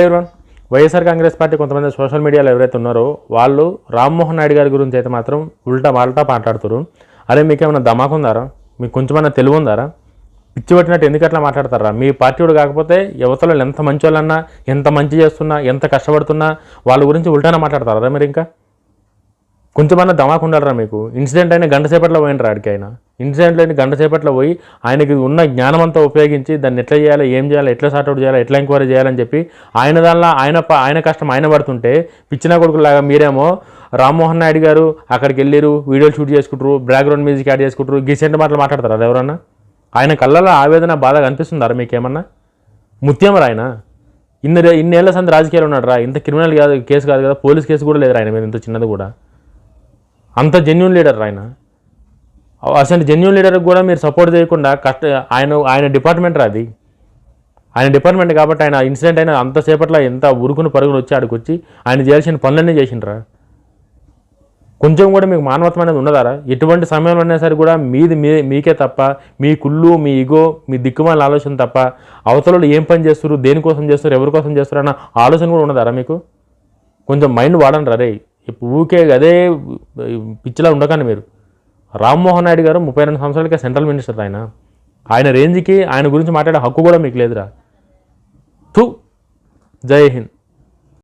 ఎవరు? వైఎస్ఆర్ కాంగ్రెస్ పార్టీ కొంతమంది సోషల్ మీడియాలో ఎవరైతే ఉన్నారో వాళ్ళు రామ్మోహన్ నాయుడు గారి గురించి అయితే మాత్రం ఉల్టా మాల్టా మాట్లాడుతారు అరే మీకేమైనా దమాకు ఉందారా? మీకు కొంచెమైనా తెలివి ఉందారా? పిచ్చి పట్టినట్టు ఎందుకు అట్లా మాట్లాడతారా? మీ పార్టీ కాకపోతే యువతలో ఎంత మంచి వాళ్ళన్నా ఎంత మంచి చేస్తున్నా ఎంత కష్టపడుతున్నా వాళ్ళ గురించి ఉల్టానే మాట్లాడతారా మీరు ఇంకా? కొంచెమన్నా దమాకు ఉండాలరా మీకు. ఇన్సిడెంట్ అయినా గంట సేపట్లో పోయినరా ఆడికి అయినా ఇన్సిడెంట్ అయిన గంట సేపట్లో పోయి ఆయనకి ఉన్న జ్ఞానం అంతా ఉపయోగించి దాన్ని ఎట్లా చేయాలి ఏం చేయాలి ఎట్లా సార్ట్అవుట్ చేయాలి ఎట్లా ఎంక్వైరీ చేయాలని చెప్పి ఆయన దానిలో ఆయన ఆయన కష్టం ఆయన పడుతుంటే పిచ్చిన కొడుకులాగా మీరేమో రామ్మోహన్ నాయుడు గారు అక్కడికి వెళ్ళిరు వీడియోలు షూట్ చేసుకుంటారు బ్యాక్గ్రౌండ్ మ్యూజిక్ యాడ్ చేసుకుంటారు గిసెంట్ మాటలు మాట్లాడతారు అది ఎవరన్నా? ఆయన కళ్ళలో ఆవేదన బాధ కనిపిస్తుందా మీకేమన్నా? ముత్యం ఆయన? ఇన్ని రే- ఇన్నేళ్ళ సంది రాజకీయాలు ఉన్నాడు రా ఇంత క్రిమినల్ కాదు కేసు కాదు కదా పోలీస్ కేసు కూడా లేదు ఆయన మీద ఇంత చిన్నది కూడా. అంత జెన్యున్ లీడర్ ఆయన. అసలు జెన్యున్ లీడర్కి కూడా మీరు సపోర్ట్ చేయకుండా కష్ట ఆయన ఆయన డిపార్ట్మెంట్ అది. ఆయన డిపార్ట్మెంట్ కాబట్టి ఆయన ఇన్సిడెంట్ అయిన అంతసేపట్లో ఎంత ఉరుకుని పరుగును వచ్చి ఆడికి వచ్చి ఆయన చేయాల్సిన పనులన్నీ చేసిండ్రా. కొంచెం కూడా మీకు మానవత్వం అనేది ఉన్నదారా ఎటువంటి సమయంలో అయినా సరే కూడా మీది మీ మీకే తప్ప మీ కుళ్ళు మీ ఇగో మీ దిక్కుమాల ఆలోచన తప్ప అవతలలో ఏం పని చేస్తారు దేనికోసం చేస్తారు ఎవరి కోసం చేస్తారు అన్న ఆలోచన కూడా ఉన్నదారా మీకు? కొంచెం మైండ్ వాడండి రే ఇప్పుడు ఊకే అదే పిచ్చిలా ఉండకండి మీరు. రామ్మోహన్ నాయుడు గారు ముప్పై రెండు సంవత్సరాలకే సెంట్రల్ మినిస్టర్ ఆయన. ఆయన రేంజ్కి ఆయన గురించి మాట్లాడే హక్కు కూడా మీకు లేదురా. థూ జై హింద్.